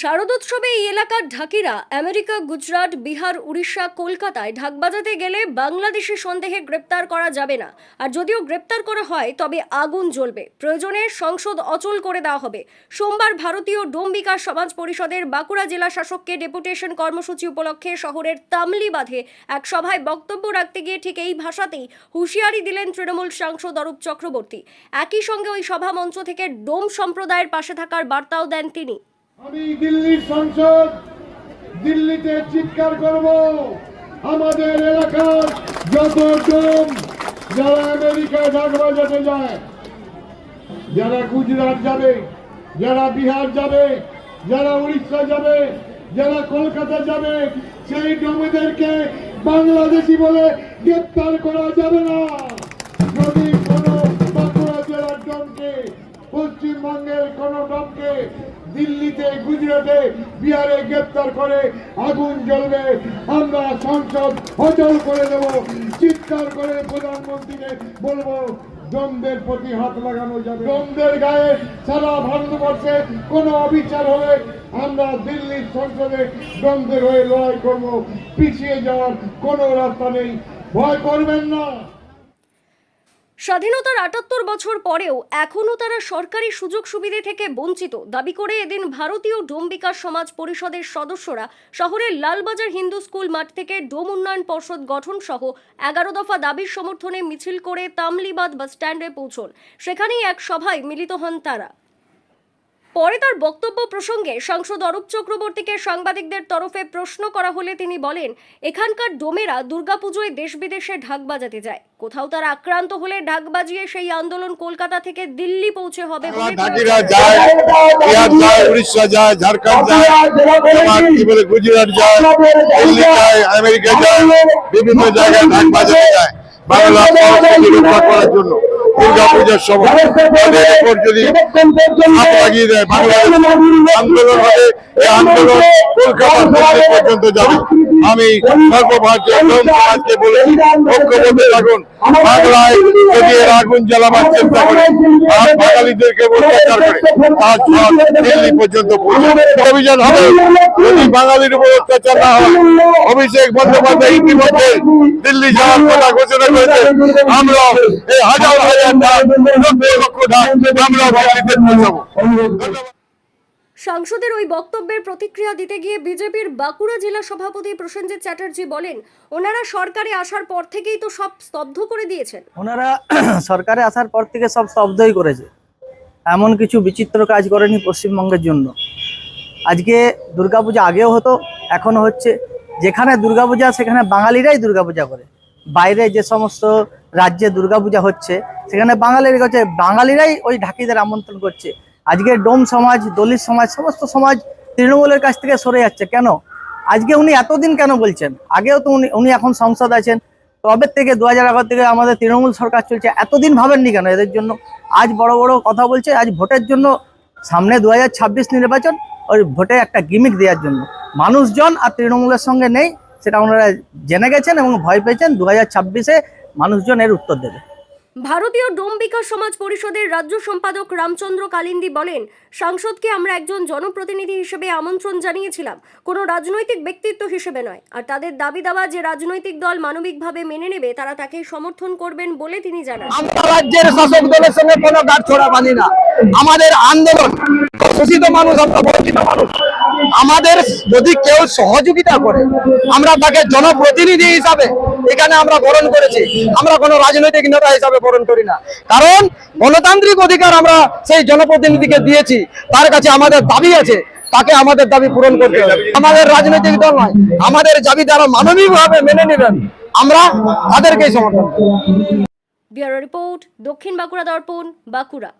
শারদোৎসবে এই এলাকার ঢাকিরা আমেরিকা, গুজরাট, বিহার, উড়িষ্যা, কলকাতায় ঢাক বাজাতে গেলে বাংলাদেশি সন্দেহে গ্রেপ্তার করা যাবে না। আর যদিও গ্রেপ্তার করা হয়, তবে আগুন জ্বলবে। প্রয়োজনে সংসদ অচল করে দেওয়া হবে। সোমবার ভারতীয় ডোম বিকাশ সমাজ পরিষদের বাঁকুড়া জেলা শাসককে ডেপুটেশন কর্মসূচি উপলক্ষে শহরের তামলি বাঁধে এক সভায় বক্তব্য রাখতে গিয়ে ঠিক এই ভাষাতেই হুঁশিয়ারি দিলেন তৃণমূল সাংসদ অরূপ চক্রবর্তী। একই সঙ্গে ওই সভা মঞ্চ থেকে ডোম সম্প্রদায়ের পাশে থাকার বার্তাও দেন তিনি। আমি দিল্লির সংসদ, দিল্লিতে চিৎকার করব। আমাদের এলাকার যত ডোম যারা আমেরিকায় ঢাক বাজাতে যায়, যারা গুজরাট যাবে, যারা বিহার যাবে, যারা উড়িষ্যা যাবে, যারা কলকাতা যাবে, সেই জমিদেরকে বাংলাদেশি বলে গ্রেপ্তার করা যাবে না। যদি কোনো বাঁকুড়া জেলার ডোমকে পশ্চিমবঙ্গের কোন ডোমকে দিল্লিতে, গুজরাটে বিহারে গ্রেপ্তার করে আগুন জ্বলবে। আমরা সংসদ অচল করে দেব, চিৎকার করে প্রধানমন্ত্রীকে বলব ডোমদের প্রতি হাত লাগানো যাবে। ডোমদের গায়ে সারা ভারতবর্ষে কোনো অবিচার হলে আমরা দিল্লির সংসদে ডোমদের হয়ে লড়াই করব। পিছিয়ে যাওয়ার কোনো রাস্তা নেই। ভয় করবেন না। স্বাধীনতার আটাত্তর বছর পরেও এখনও তারা সরকারি সুযোগ সুবিধে থেকে বঞ্চিত। দাবি করে এদিন ভারতীয় ডোম বিকাশ সমাজ পরিষদের সদস্যরা শহরের লালবাজার হিন্দু স্কুল মাঠ থেকে ডোম উন্নয়ন পর্ষদ গঠন সহ এগারো দফা দাবির সমর্থনে মিছিল করে তামলিবাদ বাস স্ট্যান্ডে পৌঁছন। সেখানেই এক সভায় মিলিত হন তারা। পরে তার বক্তব্য প্রসঙ্গে সাংসদ অরূপ চক্রবর্তীকে সাংবাদিকদের তরফে প্রশ্ন করা হলে তিনি বলেন এখানকার ডোমেরা দুর্গাপুজোয় দেশ বিদেশে ঢাক বাজাতে যায়। কোথাও তারা আক্রান্ত হলে ঢাক বাজিয়ে সেই আন্দোলন কলকাতা থেকে দিল্লি পৌঁছে হবে বলে ঢাকিরা যায় বিহার যায় উড়িষ্যা যায় ঝাড়খণ্ড যায় কি বলে গুজরাট যায় দিল্লি যায় আমেরিকা যায় বিভিন্ন জায়গায় ঢাক বাজাতে যায়। বাংলা করার জন্য। দুর্গা পূজার সময় তাদের উপর যদি হাত লাগিয়ে দেয় বাংলাদেশ আন্দোলন হবে। এই আন্দোলন কলকাতা পর্যন্ত যাবে। আমি সর্বভারতীয় বলেছি বাংলায় আগুন জ্বালাবার চেষ্টা করে, আর বাঙালিদেরকে অত্যাচার করে দিল্লি পর্যন্ত অভিযান হবে। যদি বাঙালির উপর অত্যাচার না হয়, অভিষেক বন্দ্যোপাধ্যায় ইতিমধ্যে দিল্লি যাওয়ার কথা ঘোষণা করেছে। আমরা এই হাজার হাজার ঢাক নব্বই লক্ষ ঢাক আমরা দিল্লিতে পৌঁছাবো। ধন্যবাদ। সাংসদের ওই বক্তব্যের প্রতিক্রিয়া দিতে গিয়ে বিজেপির বাঁকুড়া জেলা সভাপতি প্রসেনজিৎ চ্যাটার্জি বলেন, ওনারা সরকারে আসার পর থেকেই তো সব স্তব্ধ করে দিয়েছেন। ওনারা সরকারে আসার পর থেকে সব স্তব্ধই করেছে। এমন কিছু বিচিত্র কাজ করেনি পশ্চিমবঙ্গের জন্য। আজকে দুর্গাপূজা আগেও হতো এখন হচ্ছে। যেখানে দুর্গাপূজা, সেখানে বাঙালিরাই দুর্গাপূজা করে। বাইরে যে সমস্ত রাজ্যে দুর্গাপূজা হচ্ছে, সেখানে বাঙালির কাছে, বাঙালিরাই ওই ঢাকিদের আমন্ত্রণ করছে। আজকে ডোম সমাজ, দলিত সমাজ, সমস্ত সমাজ তৃণমূলের কাছ থেকে সরে যাচ্ছে। কেন? আজকে উনি এতদিন কেন বলছেন? আগেও তো উনি উনি এখন সংসদ আছেন। তবে থেকে দু হাজার এগারো থেকে আমাদের তৃণমূল সরকার চলছে, এতদিন ভাবেননি কেন এদের জন্য? আজ বড় বড় কথা বলছে, আজ ভোটের জন্য সামনে দু হাজার ছাব্বিশ নির্বাচন, ওই ভোটে একটা গিমিক দেওয়ার জন্য। মানুষজন আর তৃণমূলের সঙ্গে নেই, সেটা ওনারা জেনে গেছেন এবং ভয় পেয়েছেন। দু হাজার ছাব্বিশে মানুষজন এর উত্তর দেবে। ভারতীয় ডোম বিকাশ সমাজ পরিষদের রাজ্য সম্পাদক রামচন্দ্র কালিন্দি বলেন, সাংসদকে আমরা একজন জনপ্রতিনিধি হিসেবে আমন্ত্রণ জানিয়েছিলাম, কোনো রাজনৈতিক ব্যক্তিত্ব হিসেবে নয়। আর তাদের দাবি দাওয়া যে রাজনৈতিক দল মানবিকভাবে মেনে নেবে, তারা তাকে সমর্থন করবেন বলে তিনি জানান। আমরা রাজ্যের শাসক দলের সঙ্গে কোনো গাঁটছড়া বাঁধি না। আমাদের আন্দোলন শোষিত মানুষ, আমরা বঞ্চিত মানুষ। আমাদের যদি কেউ সহযোগিতা করে, আমরা তাকে জনপ্রতিনিধি হিসাবে এখানে আমরা বরণ করেছি। আমরা কোনো রাজনৈতিক নেতা হিসাবে বরণ করি না। কারণ গণতান্ত্রিক অধিকার আমরা সেই জনপ্রতিনিধিকে দিয়েছি। তার কাছে আমাদের দাবি আছে। তাকে আমাদের দাবি পূরণ করতে হবে। আমাদের রাজনৈতিক দল নয়, আমাদের দাবি তারা মানবিকভাবে মেনে নেবেন, আমরা তাদেরকেই সমর্থন রিপোর্ট দক্ষিণ বাঁকুড়া দর্পণ, বাঁকুড়া।